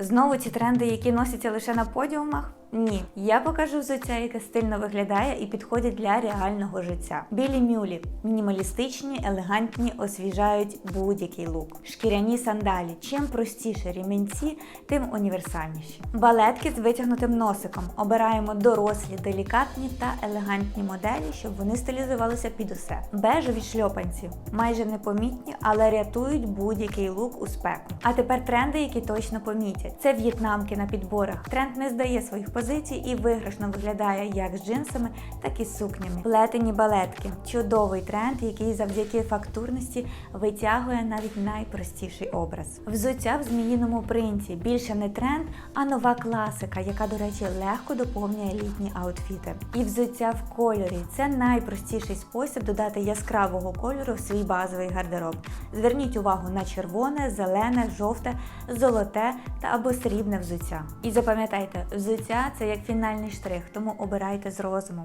Знову ці тренди, які носяться лише на подіумах? Ні, я покажу взуття, яке стильно виглядає і підходить для реального життя. Білі мюлі, мінімалістичні, елегантні, освіжають будь-який лук. Шкіряні сандалі. Чим простіше рімінці, тим універсальніші. Балетки з витягнутим носиком. Обираємо дорослі, делікатні та елегантні моделі, щоб вони стилізувалися під усе. Бежеві шльопанці майже непомітні, але рятують будь-який лук у спеку. А тепер тренди, які точно помітять. Це в'єтнамки на підборах. Тренд не здає своїх позицій і виграшно виглядає як з джинсами, так і сукнями. Плетені балетки чудовий тренд, який завдяки фактурності витягує навіть найпростіший образ. Взуття в зміїному принті більше не тренд, а нова класика, яка, до речі, легко доповнює літні аутфіти. І взуття в кольорі це найпростіший спосіб додати яскравого кольору в свій базовий гардероб. Зверніть увагу на червоне, зелене, жовте, золоте та або срібне взуття. І запам'ятайте, взуття це як фінальний штрих, тому обирайте з розумом.